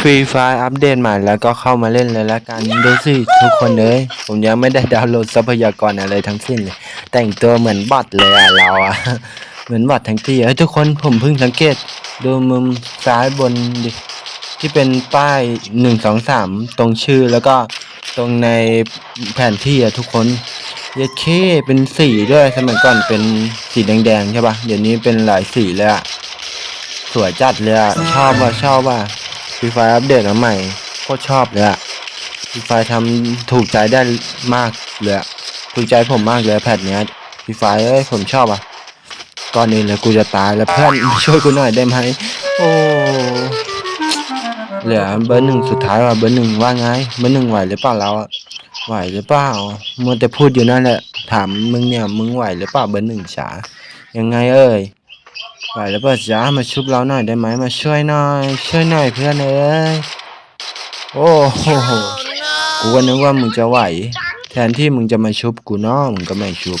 ฟรีไฟอัปเดตใหม่แล้วก็เข้ามาเล่นเลยละกันดูสิทุกคนเลยผมยังไม่ได้ดาวน์โหลดทรัพยากรอะไรทั้งสิ้นเลยแต่งตัวเหมือนบอทเลยอะเราอะเหมือนบอททั้งที่เอ้ยทุกคนผมเพิ่งสังเกต ดูมุมซ้ายบนดิที่เป็นป้ายหนึ่งสองสามตรงชื่อแล้วก็ตรงในแผนที่อะทุกคนเยดเคเป็นสีด้วยสมัยก่อนเป็นสีแดงๆใช่ปะเดี๋ยวนี้เป็นหลายสีเลยอะสวยจัดเลยอะชอบว่ะชอบว่ะ ฟรีไฟอัปเดตมาใหม่โคตรชอบเลยอะฟรีไฟทำถูกใจได้มากเลยอะถูกใจผมมากเลยแพทเนี้ยฟรีไฟเอ้ยผมชอบอะก่อนอื่นเลยกูจะตายแล้วเพื่อนช่วยกูหน่อยได้ไหมโอ้เหลือเบอร์หนึ่งสุดท้ายว่ะเบอร์หนึ่งว่าไงเบอร์หนึ่งไหวหรือเปล่าเราไหวหรือเปล่ามัวแต่พูดอยู่นั่นแหละถามมึงเนี่ยมึงไหวหรือเปล่าเบอร์หนึ่งฉายังไงเอ้ย ไหวแล้วเปิดจ้ามาชุบเราหน่อยได้ไหมมาช่วยหน่อย ช่วยหน่อยเพื่อนเอ้ยโอ้โหกูก็นึกว่ามึงจะไหว แทนที่มึงจะมาชุบกูเนาะมึงก็ไม่ชุบ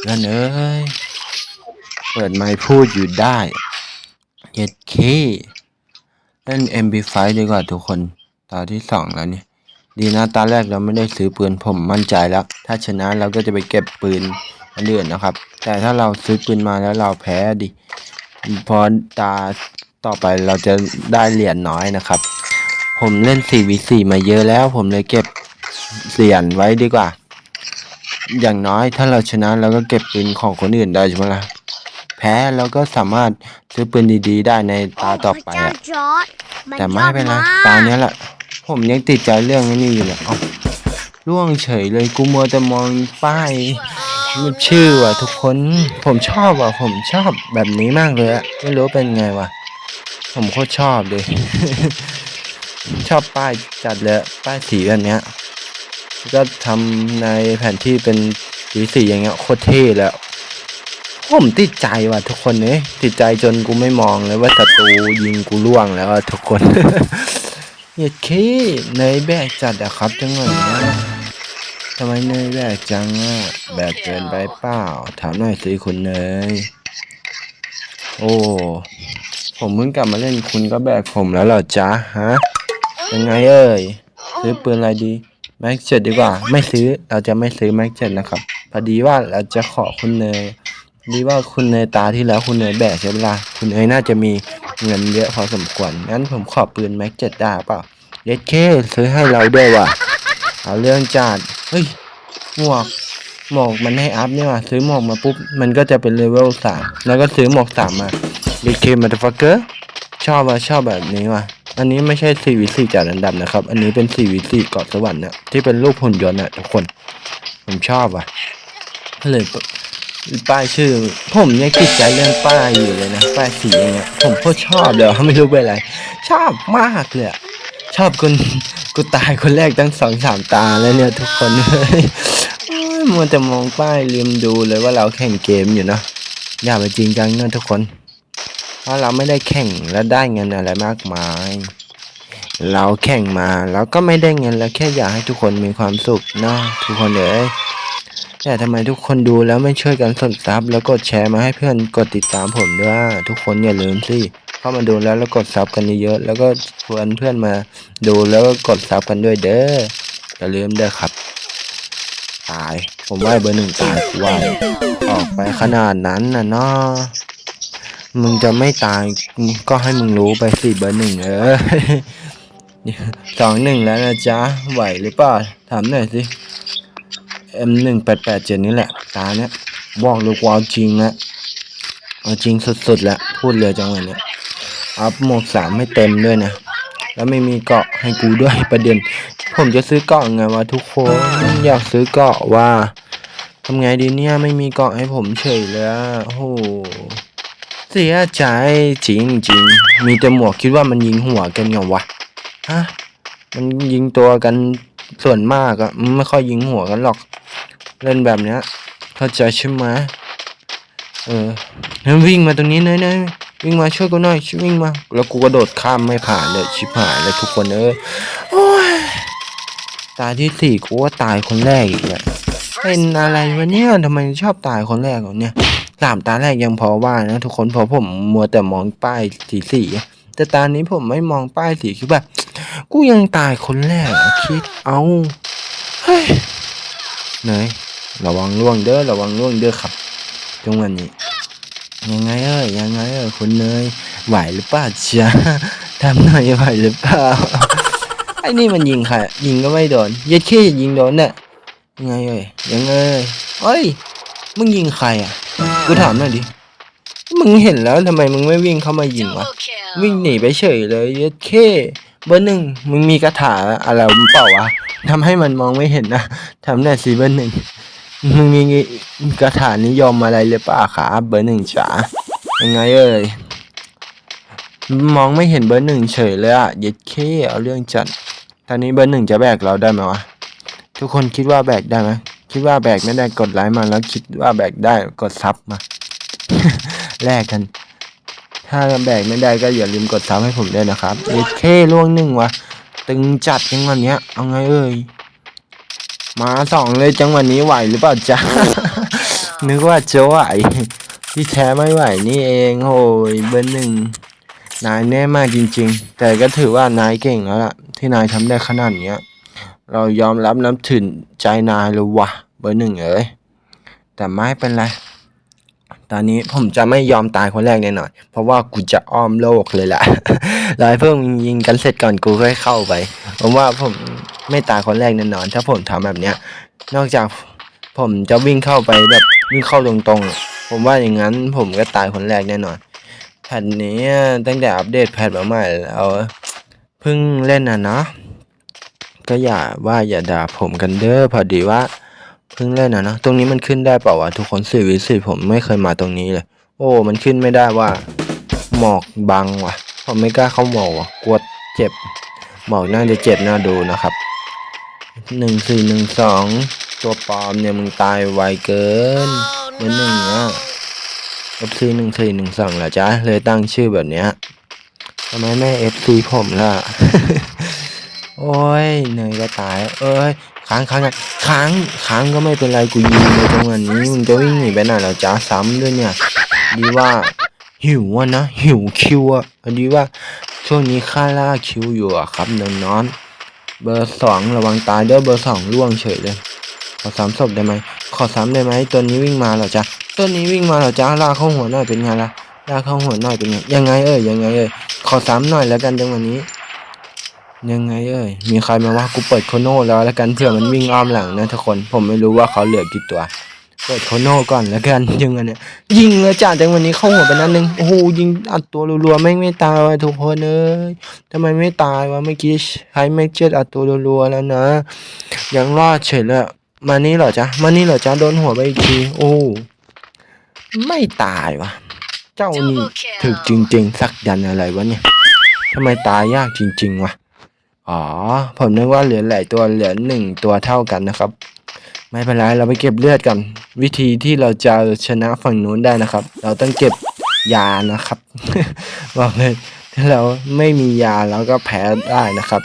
เพื่อนเอ้ยเปิดไมค์พูดอยู่ได้เย็ดเคเล่น MB5 ดีกว่าทุกคน ตาที่สองแล้วเนี่ย ดีนะตาแรกเราไม่ได้ซื้อปืนผมมั่นใจแล้ว ถ้าชนะเราก็จะไปเก็บปืน อันอื่นนะครับ แต่ถ้าเราซื้อปืนมาแล้วเราแพ้ดิพอตาต่อไปเราจะได้เหรียญน้อยนะครับ ผมเล่น 4v4 มาเยอะแล้ว ผมเลยเก็บเหรียญไว้ดีกว่า อย่างน้อยถ้าเราชนะเราก็เก็บปืนของคนอื่นได้ใช่ไหมล่ะแพ้เราก็สามารถซื้อปืนดีๆ ได้ในตาต่อไปอะจอร์ดแต่ไม่เป็นไรตาเนี้ยแหละ ผมยังติดใจเรื่องไอ้นี้อยู่เลยเอ้าล่วงเฉยเลยกูมัวแต่มองป้าย มันชื่อว่ะทุกคน ผมชอบว่ะ ผมชอบแบบนี้มากเลยอะไม่รู้เป็นไงว่ะ ผมโคตรชอบเลย ชอบป้ายจัดเลยป้ายสีแบบเนี้ย ก็ทำในแผนที่เป็นสีสีอย่างเงี้ยโคตรเท่เลยอะผมติดใจว่ะทุกคนเนี่ยติดใจจนกูไม่มองเลยว่าศัตรูยิงกูล่วงแล้วทุกคนเหยียเคเนยแบกจัดอะครับจังหวะนี้ ทำไมเนยแบกจังอะแบกเกินไปเปล่า ถามหน่อยสิคุณเนย โอ้ ผมเพิ่งกลับมาเล่นคุณก็แบกผมแล้วเหรอจ๊ะฮะ ยังไงเอ่ย ซื้อปืนอะไรดี แม็กเจ็ดดีกว่า ไม่ซื้อ เราจะไม่ซื้อแม็กเจ็ดนะครับ พอดีว่าเราจะขอคุณเนยดีว่าคุณเนยตาที่แล้วคุณเนยแบกใช่ไหมล่ะ คุณเนยน่าจะมีเงินเยอะพอสมควร งั้นผมขอปืนแม็กเจ็ดได้เปล่าเด็ดเคซื้อให้เราด้วยว่ะ เอาเรื่องจัด เฮ้ยหมวกหมวกมันให้อัพเนี่ยว่ะซื้อหมวกมาปุ๊บ มันก็จะเป็นเลเวลสามแล้วก็ซื้อหมวกสามมาเด็ดเคมาตฟักเกอร์ชอบว่ะชอบแบบนี้ว่ะอันนี้ไม่ใช่4 v 4จากอันดับนะครับ อันนี้เป็น4 v 4เกาะสวรรค์เนี่ยที่เป็นรูปหุ่นยนต์น่ะทุกคน ผมชอบว่ะก็เลยป้ายชื่อ ผมยังติดใจเรื่องป้ายอยู่เลยนะ ป้ายสีอย่างเงี้ยผมโคตรชอบเลยไม่รู้เป็นไร ชอบมากเลยอะ ชอบคนกูตายคนแรกตั้งสองสามตาแล้วเนี่ยทุกคนเลยโอ้ยมัวแต่มองป้ายลืมดูเลยว่าเราแข่งเกมอยู่เนอะอย่าไปจริงจังนะทุกคนเพราะเราไม่ได้แข่งและได้เงินอะไรมากมาย เราแข่งมาแล้วก็ไม่ได้เงินแล้วแค่อยากให้ทุกคนมีความสุขเนาะทุกคนเอ้ยแต่ทำไมทุกคนดูแล้วไม่ช่วยกันสนซับแล้วกดแชร์มาให้เพื่อนกดติดตามผมด้วยทุกคนอย่าลืมสิ เข้ามาดูแล้วแล้วกดซับกันเยอะๆแล้วก็ชวนเพื่อนมาดูแล้วก็กดซับกันด้วยเด้ออย่าลืมเด้อครับ ตาย ผมว่าเบอร์หนึ่งตายว่าออกไปขนาดนั้นน่ะเนาะมึงจะไม่ตายก็ให้มึงรู้ไปสิเบอร์หนึ่งเออสองหนึ่งแล้วนะจ๊ะไหวหรือเปล่าถามหน่อยสิ M หนึ่งแปดแปดเจ็ดนี่แหละตาเนี้ยบอกเลยว่าเอาจริงนะเอาจริงสุดๆแล้วพูดเลยจังหวะเนี้ย อัพหมวกสามไม่เต็มด้วยนะ แล้วไม่มีเกาะให้กูด้วยประเด็น ผมจะซื้อเกาะไงวะทุกคนอยากซื้อเกาะว่าทำไงดีเนี่ยไม่มีเกาะให้ผมเฉยเลยอะโอ้โหเสียใจจริงจริงมีแต่หมวกคิดว่ามันยิงหัวกันเหรอวะฮะมันยิงตัวกันส่วนมากอะไม่ค่อยยิงหัวกันหรอก เล่นแบบเนี้ยเข้าใจใช่ไหมเออมันวิ่งมาตรงนี้เนยเนย วิ่งมาช่วยกูหน่อยช่วยวิ่งมา แล้วกูกระโดดข้ามไม่ผ่านเลยชิบหายเลยทุกคนเออโอ้ยตายที่สี่กูว่าตายคนแรกอีกแล้วเป็นอะไรวะเนี่ยทำไมชอบตายคนแรกวะเนี่ยสามตาแรกยังพอว่านะทุกคนพอผมมัวแต่มองป้ายสีสีแต่ตอนนี้ผมไม่มองป้ายสีคือแบบกูยังตายคนแรกคิดเอาเฮ้ยเนยระวังล่วงเด้อระวังล่วงเด้อครับจังหวะนี้ ยังไงเอ้ยยังไงเอ้ยคุณเนยไหวหรือเปล่าจ๊ะทำหน่อยไหวหรือเปล่าไอ้นี่มันยิงใครอะยิงก็ไม่โดนเย็ดขี้ยิงโดนเนี่ยยังไงเอ้ยยังไงเอ้ยเอ้ยมึงยิงใครอะกูถามหน่อยดิมึงเห็นแล้วทำไมมึงไม่วิ่งเข้ามายิงวะ Double kill. วิ่งหนีไปเฉยเลยเย็ดเคเบอร์หนึ่งมึงมีคาถาอะไรเปล่าวะทำให้มันมองไม่เห็นนะทำหน่อยสิเบอร์หนึ่ง มึงมีคาถานิยมอะไรหรือเปล่าครับเบอร์หนึ่งจ๋ายังไงเอ่ยมองไม่เห็นเบอร์หนึ่งเฉยเลยอะเย็ดเคเอาเรื่องจัดตอนนี้เบอร์หนึ่งจะแบกเราได้ไหมวะทุกคนคิดว่าแบกได้ไหมคิดว่าแบกไม่ได้กดไลค์มาแล้วคิดว่าแบกได้กดซับมาแลกกัน ถ้าแบกไม่ได้ก็อย่าลืมกดซับให้ผมด้วยนะครับเอเคล่วงหนึ่งวะตึงจัดจังหวะเนี้ยเอาไงเอ่ย มาสองเลยจังหวะนี้ไหวหรือเปล่าจ๊ะ นึกว่าจะไหว ที่แท้ไม่ไหวนี่เองโอ้ยเบอร์หนึ่งนายแน่มากจริง ๆ แต่ก็ถือว่านายเก่งแล้วล่ะ ที่นายทำได้ขนาดเนี้ย เรายอมรับน้ำถึงใจนายเลยวะเบอร์หนึ่งเอ้ยแต่ไม่เป็นไรตอนนี้ผมจะไม่ยอมตายคนแรกแน่นอน เพราะว่ากูจะอ้อมโลกเลยแหละรอให้เพิ่งยิงกันเสร็จก่อนกูค่อยเข้าไป ผมว่าผม ไม่ตายคนแรกแน่นอน ถ้าผมทำแบบเนี้ย นอกจากผมจะวิ่งเข้าไปแบบวิ่งเข้าตรงๆ ผมว่าอย่างนั้นผมก็ตายคนแรกแน่นอนแผ่นนี้ตั้งแต่อัปเดตแพทมาใหม่แล้วเพิ่งเล่นอะเนาะก็อย่าว่าอย่าด่าผมกันเด้อพอดีว่าเพิ่งเล่นอะเนอะตรงนี้มันขึ้นได้เปล่าวะทุกคนสี่วิสิผมไม่เคยมาตรงนี้เลย โอ้ มันขึ้นไม่ได้ว่าหมอกบังว่ะ ผมไม่กล้าเข้าหมอกว่ะกลัวเจ็บหมอกน่าจะเจ็บน่าดูนะครับ หนึ่งสี่หนึ่งสองตัวปลอมเนี่ยมึงตายไวเกิน Oh เบอร์หนึ่งอะ no. เอฟซีหนึ่งสี่หนึ่งสองเหรอจ๊ะ เลยตั้งชื่อแบบเนี้ยทำไมไม่เอฟซีผมล่ะ โอ้ยเนยก็ตาย เอ้ยค้างค้างค้างค้างก็ไม่เป็นไรกูยิงในจังหวะนี้มึงจะวิ่งหนีไปไหนเหรอจ๊ะซ้ำด้วยเนี่ย ดีว่าหิวอะนะหิวคิวอะดีว่าช่วงนี้ค่าล่าคิวอยู่อะครับนอนนอนๆ เบอร์สองระวังตายเด้อเบอร์สองล่วงเฉยเลย ขอสามศพได้ไหมขอสามได้ไหมตัวนี้วิ่งมาเหรอจ๊ะตัวนี้วิ่งมาเหรอจ๊ะลากเข้าหัวหน่อยเป็นไงล่ะลากเข้าหัวหน่อยเป็นไงยังไงเอ่ยยังไงเอ่ยขอสามหน่อยแล้วกันจังวันนี้ ยังไงเอ่ยมีใครมาว่ากูเปิดโคโน่แล้วแล้วกันเผื่อมันวิ่งอ้อมหลังนะทุกคน ผมไม่รู้ว่าเขาเหลือกี่ตัว เปิดโคโน่ก่อนแล้วกันยังไงเนี่ยยิงเลยจ้าจังวันนี้เข้าหัวไปนัดหนึงโอ้โหยิงอัดตัวรัวๆไม่งไม่ตายวะทุกคนเอ้ยทำไมไม่ตายวะเมื่อกี้ใช้ไม่เจ็ดอัดตัวรัวๆแล้วนะยังรอดเฉยเลยมานี่เหรอจ๊ะมานี่เหรอจ๊ะโดนหัวไปอีกทีโอ้ไม่ตายวะเจ้านี่ Double kill. ถึกจริง ๆ สักยันอะไรวะเนี่ยทำไมตายยากจริง ๆวะอ๋อผมนึกว่าเหลือหลายตัวเหลือหนึ่งตัวเท่ากันนะครับ ไม่เป็นไรเราไปเก็บเลือดกัน วิธีที่เราจะชนะฝั่งนู้นได้นะครับ เราต้องเก็บยานะครับบอกเลยถ้าเราไม่มียาเราก็แพ้ได้นะครับ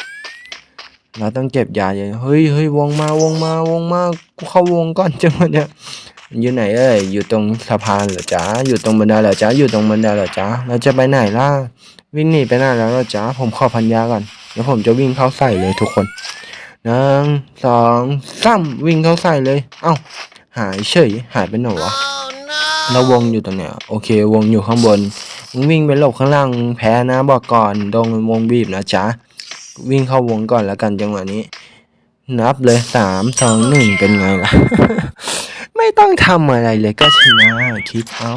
เราต้องเก็บยาเยอะเฮ้ยเฮ้ยวงมาวงมาวงมากูเข้าวงก่อนจังวะเนี่ยอยู่ไหนเอ่ยอยู่ตรงสะพานเหรอจ๊ะอยู่ตรงบันไดเหรอจ๊ะอยู่ตรงบันไดเหรอจ๊ะเราจะไปไหนล่ะวิ่งหนีไปไหนแล้วเหรอจ๊ะผมขอพันยาก่อนเดี๋ยวผมจะวิ่งเข้าใส่เลยทุกคน หนึ่งสองสามวิ่งเข้าใส่เลย เอ้า หายเฉย หายไปไหนวะ Oh แล้ววงอยู่ตรงเนี้ยโอเค วงอยู่ข้างบนมึงวิ่งไปหลบข้างล่างแพ้นะบอกก่อนโดนวงบีบนะจ๊ะวิ่งเข้าวงก่อนแล้วกันจังหวะนี้ นับเลยสามสองหนึ่งเป็นไงล่ะ ไม่ต้องทำอะไรเลยก็ชนะคิดเอา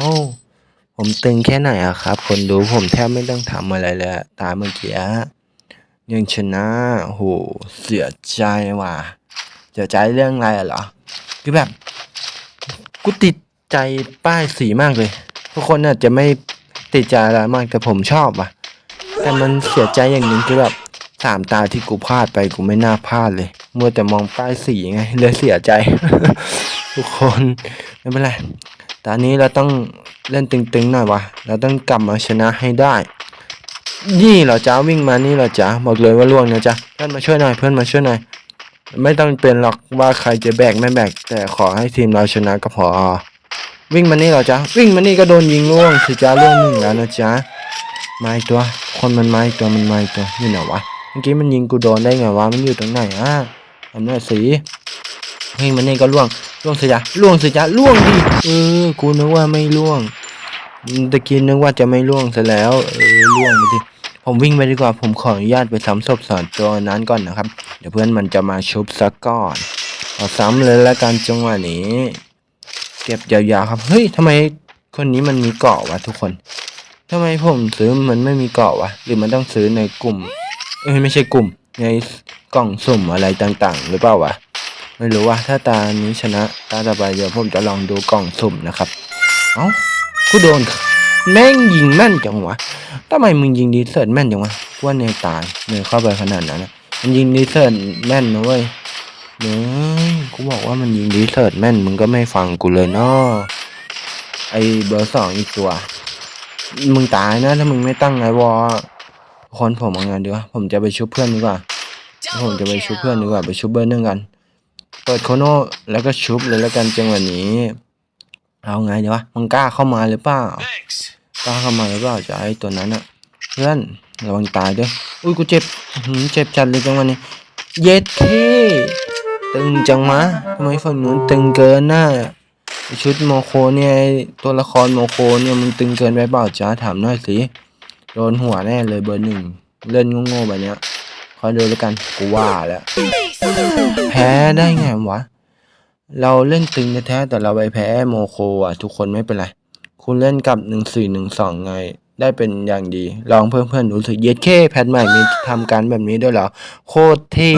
ผมตึงแค่ไหนอะครับ คนดูผมแทบไม่ต้องทำอะไรเลยตาเมื่อกี้อะ ยังชนะโหเสียใจว่ะเสียใจเรื่องอะไรอะเหรอคือแบบกูติดใจป้ายสีมากเลยทุกคนอาจจะไม่ติดใจอะไรมากแต่ผมชอบว่ะ แต่มันเสียใจอย่างหนึ่งคือแบบสามตาที่กูพลาดไปกูไม่น่าพลาดเลยมัวแต่มองป้ายสีไงเลยเสียใจ ทุกคนไม่เป็นไรตอนนี้เราต้องเล่นตึงๆหน่อยวะเราต้องกลับมาชนะให้ได้ นี่เหรอจ้าวิ่งมานี่เหรอจ้าบอกเลยว่าล่วงนะจ๊ะเพื่อนมาช่วยหน่อยเพื่อนมาช่วยหน่อยไม่ต้องเป็นหรอกว่าใครจะแบกไม่แบก แต่ขอให้ทีมเราชนะก็พอ วิ่งมานี่เหรอจ๊ะวิ่งมานี่ก็โดนยิงล่วงสิจ้าล่วงหนึ่งแล้วนะจ๊ะมาอีกตัวคนมันมาอีกตัวมันมาอีกตัวอยู่ไหนวะเมื่อกี้มันยิงกูโดนได้ไงวะมันอยู่ตรงไหนอะทำหน่อยสิเฮ้ยมันนี่ก็ล่วงล่วงสิจ๊ะล่วงสิจ๊ะล่วงดิเออกูนึกว่าไม่ล่วงตะกี้นึกว่าจะไม่ล่วงซะแล้วเออล่วงไปดิ ผมวิ่งไปดีกว่าผมขออนุญาตไปซ้ำศพสอนตัวนั้นก่อนนะครับ เดี๋ยวเพื่อนมันจะมาชุบซักก่อนเอาซ้ำเลยละกันจังหวะนี้ เก็บยาวๆครับ เฮ้ยทำไมคนนี้มันมีเกาะวะทุกคนทำไมผมซื้อมันไม่มีเกาะวะ หรือมันต้องซื้อในกลุ่ม เอ้ยไม่ใช่กลุ่ม ในกล่องสุ่มอะไรต่างๆ หรือเปล่าวะ ไม่รู้ว่าถ้าตานี้ชนะ ตาต่อไปเดี๋ยวผมจะลองดูกล่องสุ่มนะครับ เอ้ากูโดน แม่งยิงแม่นจังวะทำไมมึงยิงดีเซิร์ตแม่นจังวะกว่าเนยตายเนยเข้าไปขนาดนั้นนะมันยิงดีเซิร์ตแม่นนะเว้ยเนยกูบอกว่ามันยิงดีเซิร์ตแม่นมึงก็ไม่ฟังกูเลยเนาะไอเบอร์สองอีกตัว มึงตายนะถ้ามึงไม่ตั้งไอวอลคนผมเอางานดีกว่าผมจะไปชุบเพื่อนดีกว่า ผมจะไปชุบเพื่อนดีกว่าไปชุบเบอร์หนึ่งกัน เปิดโคโน่แล้วก็ชุบเลยแล้วกันจังหวะนี้ เอาไงดีวะมึงกล้าเข้ามาหรือเปล่า Thanks. กล้าเข้ามาหรือเปล่าจะไอ้ตัวนั้นอะเพื่อนระวังตายด้วยอุ้ยกูเจ็บหือเจ็บจัดเลยจังวะนี้เย็ดเคตึงจังมะทำไมฝั่งนู้นตึงเกินน่ะชุดโมโคเนี่ยตัวละครโมโคเนี่ยมันตึงเกินไปเปล่าจ้าถามหน่อยสิโดนหัวแน่เลยเบอร์หนึ่งเล่นโง่ๆแบบเนี้ยคอยดูแล้วกันกูว่าแล้ว แพ้ได้ไงวะ เราเล่นตึงแท้แต่เราไปแพ้โมโคอะ ทุกคนไม่เป็นไร คุณเล่นกับหนึ่งสี่หนึ่งสองไง ได้เป็นอย่างดี ลองเพื่อนๆรู้สึกเย็ดเคแพทใหม่มีทำการแบบนี้ด้วยเหรอ โคตรเท่